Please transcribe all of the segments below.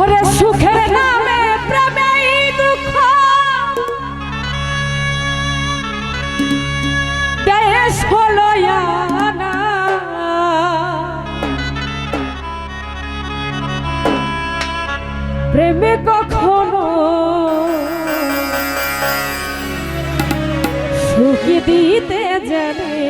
ওরে সুখের নামে প্রেমে দুঃখ। দেশ হলো প্রেমে কখনো সুখী দিতে জানে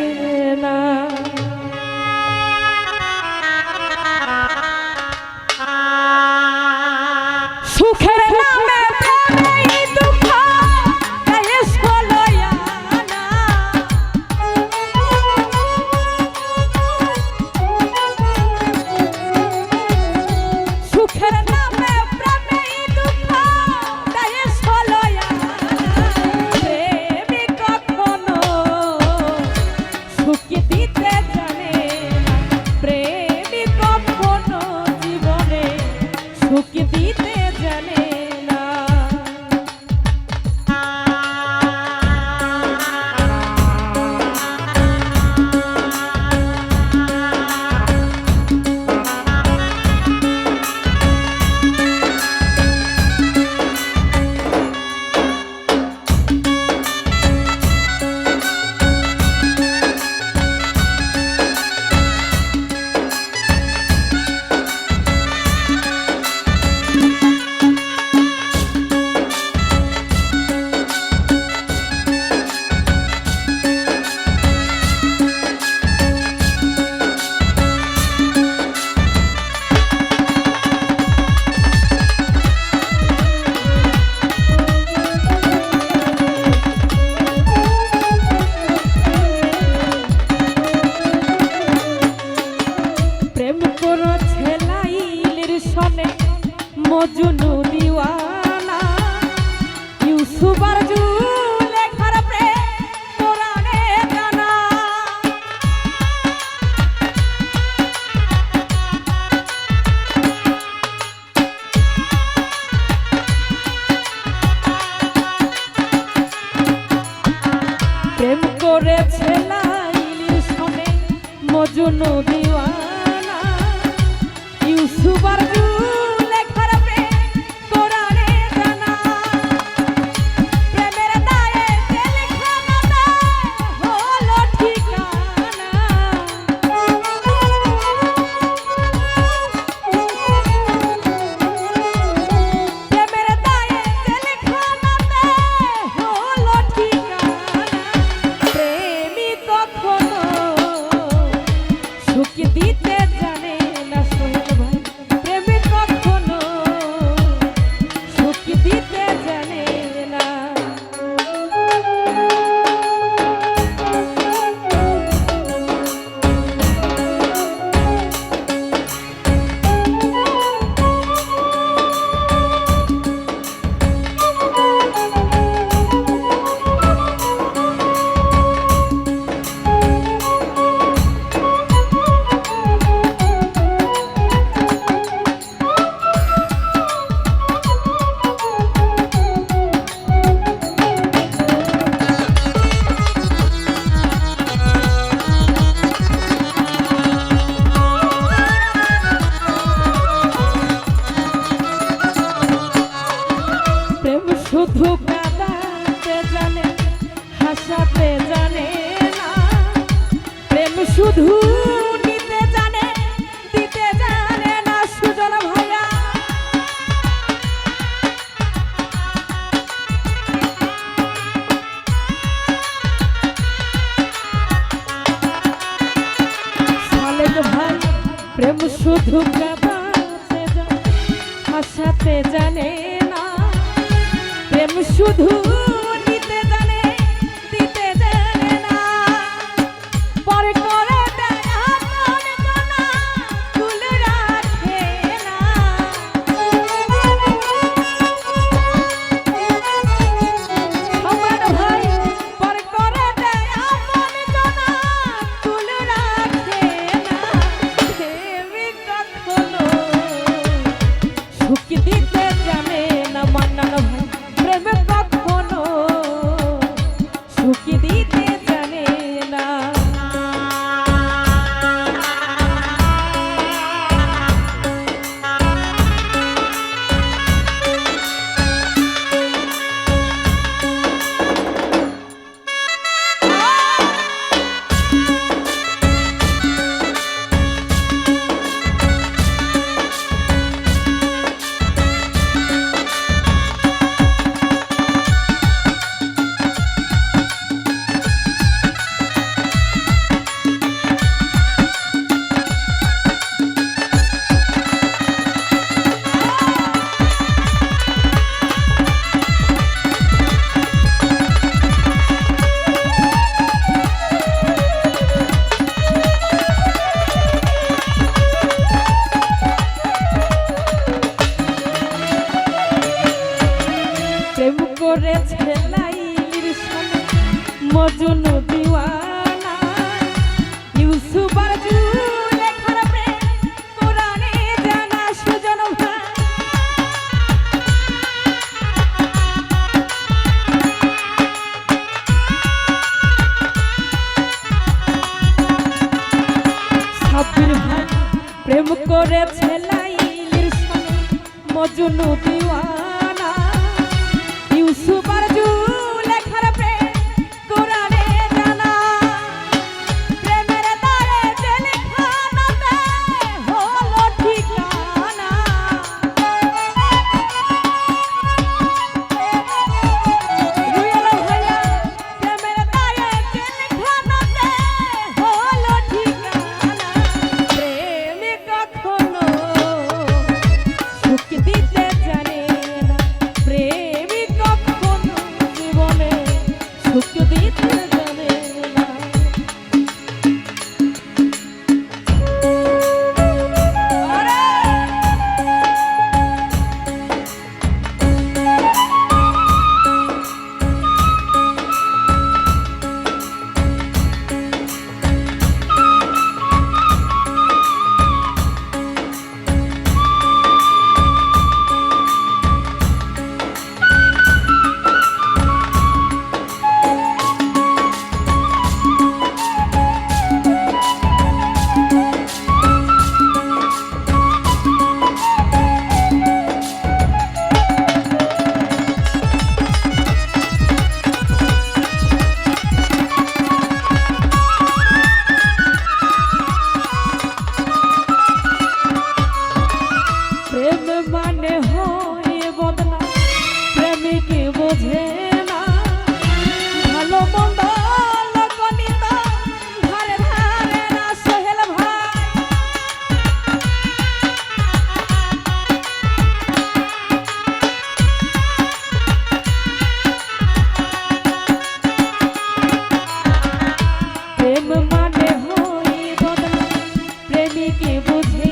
জন্য শুধু আশাতে জানে না প্রেম শুধু জন্য Look your beat. মানে হয় বদলা। প্রেমিকে বোঝে না। ভালো মন্দ প্রেম মানে হয় বদলা। প্রেমিকে বোঝে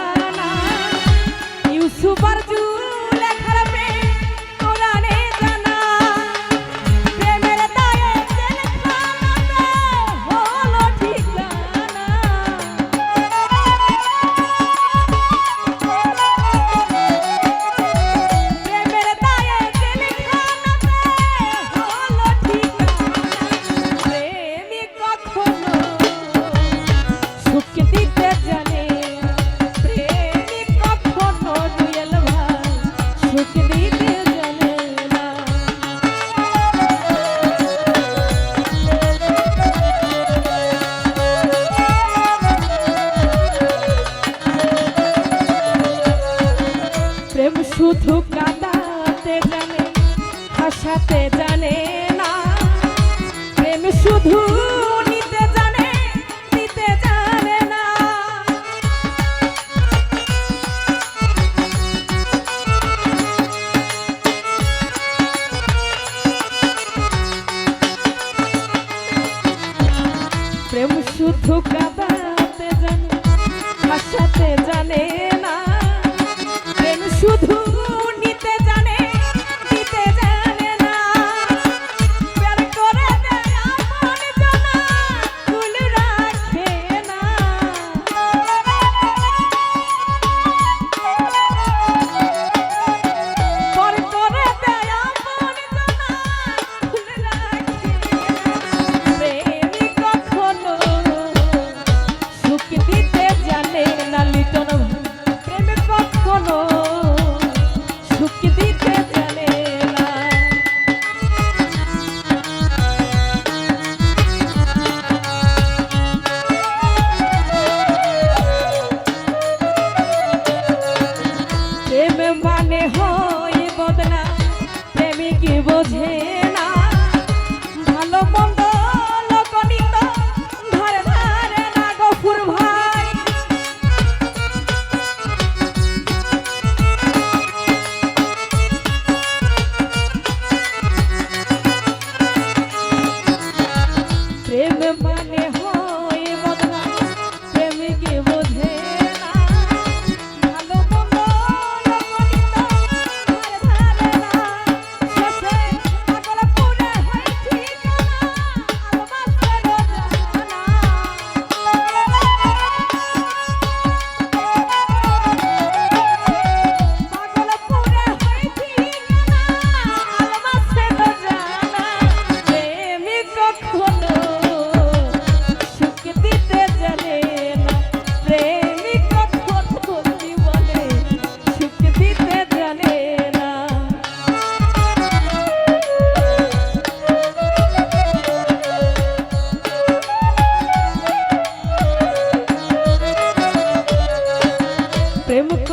সুপার জুস। Woo!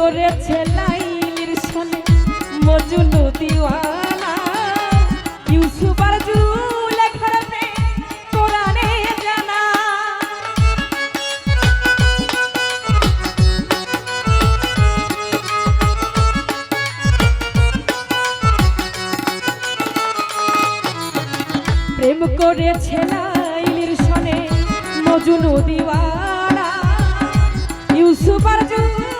করেছে লাইলির সনে মজনু দিওয়ানা। ইউসুফ আর জুলেখার কোরআনে জানা। প্রেম করেছে লাইলির সনে মজনু দিওয়ানা। ইউসুফ আর জুলেখার